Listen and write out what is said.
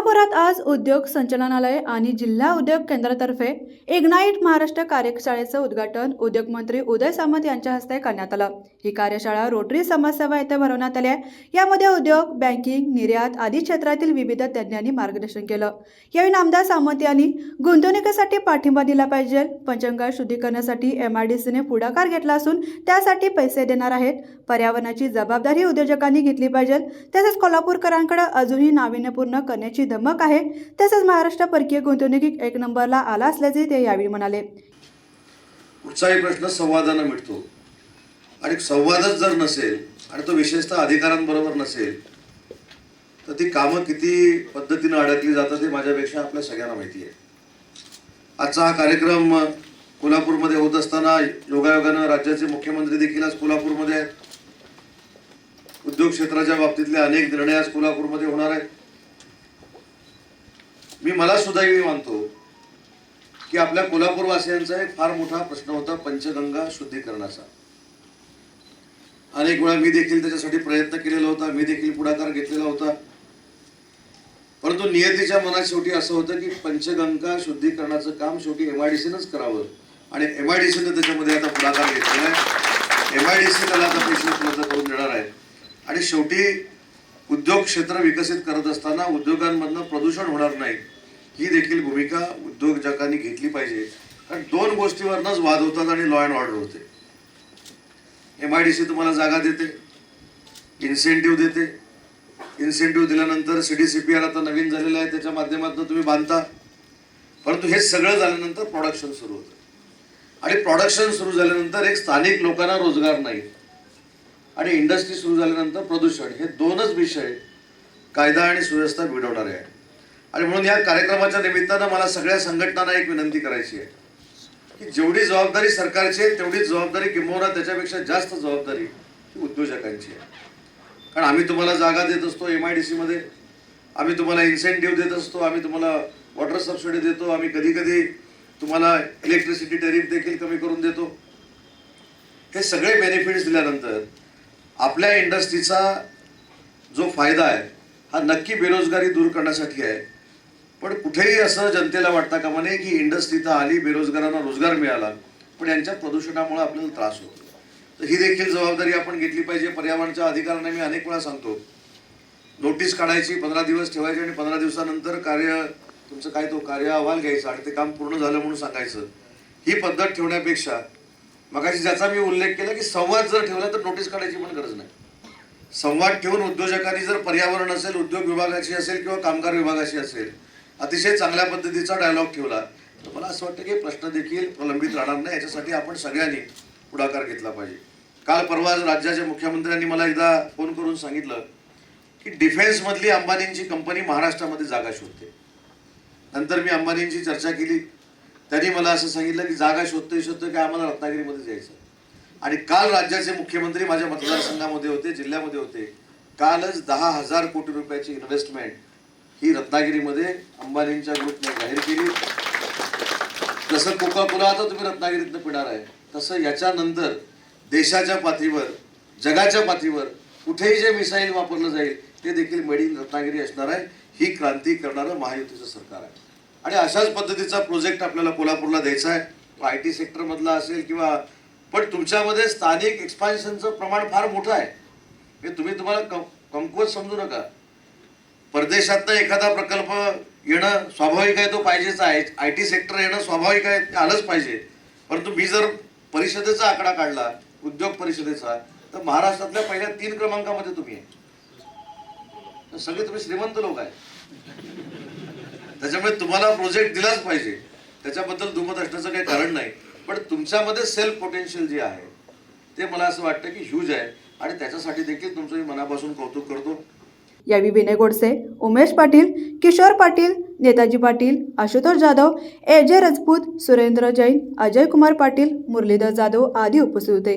कोल्हापुरात आज उद्योग संचालनालय आणि जिल्हा उद्योग केंद्रातर्फे इग्नाईट महाराष्ट्र कार्यशाळेचं उद्घाटन उद्योगमंत्री उदय सामंत यांच्या हस्ते करण्यात आलं. ही कार्यशाळा रोटरी समाजसेवा येथे भरवण्यात आली आहे. यामध्ये उद्योग बँकिंग निर्यात आदी क्षेत्रातील विविध तज्ज्ञांनी मार्गदर्शन केलं. यावेळी नामदार सामंत यांनी गुंतवणुकीसाठी पाठिंबा दिला पाहिजे पंचंगा शुद्धीकरणासाठी एम आय डी सीने पुढाकार घेतला असून त्यासाठी पैसे देणार आहेत. पर्यावरणाची जबाबदारी उद्योजकांनी घेतली पाहिजे. तसेच कोल्हापूरकरांकडे अजूनही नाविन्यपूर्ण करण्याची धमक आहे. तसेच महाराष्ट्र परकीय गुंतवणुकीत एक नंबरला आला असल्याचे ते यावेळी म्हणाले. कुठचाही प्रश्न संवादानं मिटतो. आणि संवादच जर नसेल आणि तो विशेषतः अधिकारांबरोबर नसेल तर ती कामं किती पद्धतीनं अडकली जातात हे माझ्यापेक्षा आपल्या सगळ्यांना माहिती आहे. आजचा हा कार्यक्रम कोल्हापूरमध्ये होत असताना योगायोगानं राज्याचे मुख्यमंत्री देखील आज कोल्हापूरमध्ये आहेत. उद्योग क्षेत्राच्या बाबतीतले अनेक निर्णय आज कोल्हापूरमध्ये होणार आहेत. मी मला सुदैवी मानतो की आपल्या कोल्हापूरवासियांचा एक फार मोठा प्रश्न होता पंचगंगा शुद्धीकरणाचा. अनेक वेळा मी देखील त्याच्यासाठी प्रयत्न केलेला होता मी देखील पुढाकार घेतलेला होता. परंतु नियतीच्या मनात शेवटी असं होतं की पंचगंगा शुद्धीकरणाचं काम शेवटी एम आय डी सीनंच करावं. आणि एम आय डी सीनं त्याच्यामध्ये आता पुढाकार घेतलेला आहे. एम आय डी सी त्याला आता पैसे उपलब्ध करून देणार आहे. आणि शेवटी उद्योग क्षेत्र विकसित करत असताना उद्योगांमधनं प्रदूषण होणार नाही ही देखील भूमिका उद्योजकांनी घेतली पाहिजे. कारण दोन गोष्टीवरनंच वाद होतात आणि लॉ अँड ऑर्डर होते. एम आय डी सी तुम्हाला जागा देते इन्सेंटिव्ह देते. इन्सेंटिव्ह दिल्यानंतर C D C P R आता नवीन झालेलं आहे त्याच्या माध्यमातून तुम्ही बांधता. परंतु हे सगळं झाल्यानंतर प्रोडक्शन सुरू होतं. आणि प्रोडक्शन सुरू झाल्यानंतर एक स्थानिक लोकांना रोजगार नाही. आणि इंडस्ट्री सुरू झाल्यानंतर प्रदूषण हे दोनच विषय कायदा आणि सुव्यवस्था बिघडवणारे आहे आणि म्हणून या कार्यक्रमाच्या निमित्तानं मला सगळ्या संघटनांना एक विनंती करायची आहे की जेवढी जबाबदारी सरकारची आहे तेवढीच जबाबदारी किंबहुना त्याच्यापेक्षा जास्त जबाबदारी ही उद्योजकांची आहे. कारण आम्ही तुम्हाला जागा देत असतो एम आय डी सीमध्ये आम्ही तुम्हाला इन्सेंटिव्ह देत असतो आम्ही तुम्हाला वॉटर सबसिडी देतो आम्ही कधी कधी तुम्हाला इलेक्ट्रिसिटी टॅरिफ देखील कमी करून देतो. हे सगळे बेनिफिट्स दिल्यानंतर आपल्या इंडस्ट्रीचा जो फायदा आहे हा नक्की बेरोजगारी दूर करण्यासाठी आहे. पण कुठेही असं जनतेला वाटता कामा नये की इंडस्ट्री तर आली बेरोजगारांना रोजगार मिळाला पण यांच्या प्रदूषणामुळे आपल्याला त्रास होतो. तर ही देखील जबाबदारी आपण घेतली पाहिजे. पर्यावरणाच्या अधिकाऱ्यांना मी अनेक वेळा सांगतो. नोटीस काढायची पंधरा दिवस ठेवायची आणि पंधरा दिवसानंतर कार्य तुमचं काय तो कार्य अहवाल घ्यायचा आणि ते काम पूर्ण झालं म्हणून सांगायचं. ही पद्धत ठेवण्यापेक्षा मगाशी ज्याचा मी उल्लेख केला की संवाद जर ठेवला तर नोटीस काढायची पण गरज नाही. संवाद ठेवून उद्योजकांनी जर पर्यावरण असेल उद्योग विभागाशी असेल किंवा कामगार विभागाशी असेल अतिशय चांगल्या पद्धतीचा डायलॉग ठेवला तर मला असं वाटतं की प्रश्न देखील प्रलंबित राहणार नाही. याच्यासाठी आपण सगळ्यांनी पुढाकार घेतला पाहिजे. काल परवा राज्याच्या मुख्यमंत्र्यांनी मला एकदा फोन करून सांगितलं की डिफेन्समधली अंबानींची कंपनी महाराष्ट्रामध्ये जागा शोधते. नंतर मी अंबानींची चर्चा केली. त्यांनी मला असं सांगितलं की जागा शोधतोय शोधतोय की आम्हाला रत्नागिरीमध्ये जायचं आणि काल राज्याचे मुख्यमंत्री माझ्या मतदारसंघामध्ये होते जिल्ह्यामध्ये होते. कालच दहा हजार कोटी रुपयाची इन्व्हेस्टमेंट ही रत्नागिरीमध्ये अंबानींच्या ग्रुपने जाहीर केली. जसं कोका कोला आता तुम्ही रत्नागिरीतनं पिणार आहे तसं याच्यानंतर देशाच्या पातळीवर जगाच्या पातळीवर कुठेही जे मिसाईल वापरलं जाईल ते देखील मेड इन रत्नागिरी असणार आहे. ही क्रांती करणारं महायुतीचं सरकार आहे. आणि अशाच पद्धतीचा प्रोजेक्ट आपल्याला कोल्हापूरला द्यायचा आहे. आय टी सेक्टरमधला असेल किंवा पण तुमच्यामध्ये स्थानिक एक्सपान्शनचं प्रमाण फार मोठं आहे. हे तुम्ही तुम्हाला कम कमकुवत समजू नका. परदेशातनं एखादा प्रकल्प येणं स्वाभाविक आहे तो पाहिजेच आहे. आय टी सेक्टर येणं स्वाभाविक आहे ते आलंच पाहिजे. परंतु मी जर परिषदेचा आकडा काढला उद्योग परिषदेचा तर महाराष्ट्रातल्या पहिल्या तीन क्रमांकामध्ये तुम्ही आहे. सगळे तुम्ही श्रीमंत लोक आहे. त्याच्यामुळे तुम्हाला प्रोजेक्ट दिलाच पाहिजे. त्याच्याबद्दल दुमत असण्याचं काही कारण नाही. पण तुमच्यामध्ये सेल्फ पोटेन्शियल जे आहे ते मला असं वाटतं की ह्यूज आहे. आणि त्याच्यासाठी देखील तुमचं मी मनापासून कौतुक करतो. यावेळी विनय गोडसे उमेश पाटील किशोर पाटील नेताजी पाटील आशुतोष जाधव एजय राजपूत सुरेंद्र जैन अजय कुमार पाटील मुरलीधर जाधव आदी उपस्थित होते.